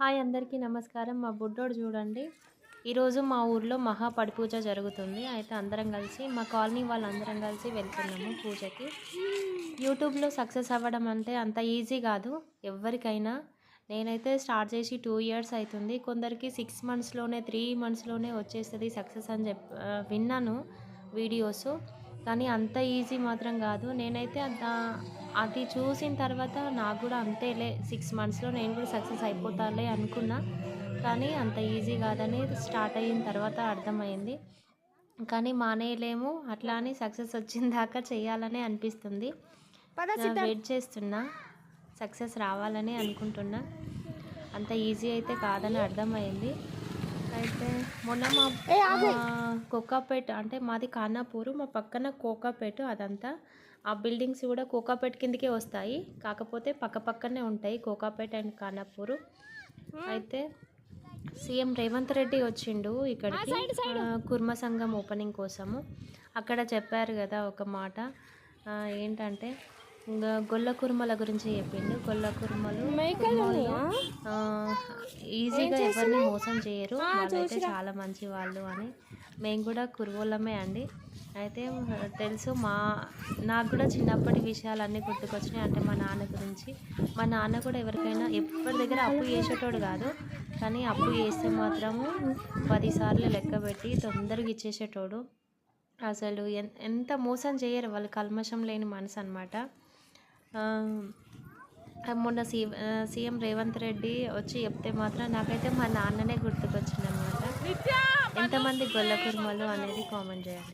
Hi అందరికీ నమస్కారం. మా బుడ్డోడు చూడండి. ఈరోజు మా ఊర్లో మహా పూజ జరుగుతుంది. అయితే అందరం కలిసి మా కాలనీ వాళ్ళందరం కలిసి వెళ్తున్నాము పూజకి. యూట్యూబ్లో సక్సెస్ అవ్వడం అంటే అంత ఈజీ కాదు. ఎవరికైనా నేనైతే స్టార్ట్ చేసి టూ ఇయర్స్ అవుతుంది. కొందరికి సిక్స్ మంత్స్లోనే త్రీ మంత్స్లోనే వచ్చేస్తుంది సక్సెస్ అని చెప్ విన్నాను వీడియోస్. కానీ అంత ఈజీ మాత్రం కాదు. నేనైతే అంత అది చూసిన తర్వాత నాకు కూడా అంతేలే సిక్స్ మంత్స్లో నేను కూడా సక్సెస్ అయిపోతాలే అనుకున్నా. కానీ అంత ఈజీ కాదని స్టార్ట్ అయిన తర్వాత అర్థమైంది. కానీ మానేయలేము అట్లా అని సక్సెస్ వచ్చిన దాకా చేయాలనే అనిపిస్తుంది. వెయిట్ చేస్తున్నా సక్సెస్ రావాలని అనుకుంటున్నా. అంత ఈజీ అయితే కాదని అర్థమైంది. అయితే మొన్న మా మా కోకాపేట్ అంటే మాది ఖానాపూర్ మా పక్కన కోకాపేట్ అదంతా. ఆ బిల్డింగ్స్ కూడా కోకాపేట్ కిందకే వస్తాయి. కాకపోతే పక్క పక్కనే ఉంటాయి కోకాపేట్ అండ్ ఖానాపూర్. అయితే సీఎం రేవంత్ రెడ్డి వచ్చిండు ఇక్కడికి కుర్మ సంఘం ఓపెనింగ్ కోసము. అక్కడ చెప్పారు కదా ఒక మాట. ఏంటంటే గొల్ల కుర్మల గురించి చెప్పిండు. గొల్ల కుర్మలు ఈజీగా ఎవరిని మోసం చేయరు. వాళ్ళైతే చాలా మంచి వాళ్ళు అని. మేము కూడా కురువోళ్ళమే అండి. అయితే తెలుసు మా నాకు కూడా చిన్నప్పటి విషయాలన్నీ గుర్తుకొచ్చినాయి. అంటే మా నాన్న గురించి. మా నాన్న కూడా ఎవరికైనా ఎవరి దగ్గర అప్పు చేసేటోడు కాదు. కానీ అప్పు చేస్తే మాత్రము పదిసార్లు లెక్క పెట్టి తొందరగా ఇచ్చేసేటోడు. అసలు ఎంత మోసం చేయరు. వాళ్ళు కల్మషం లేని మనసు అనమాట మొన్న సీ సీఎం రేవంత్ రెడ్డి వచ్చి చెప్తే మాత్రం నాకైతే మా నాన్ననే గుర్తుకొచ్చింది అనమాట ఎంతమంది గొల్ల కుర్మలు అనేది కామెంట్ చేయండి.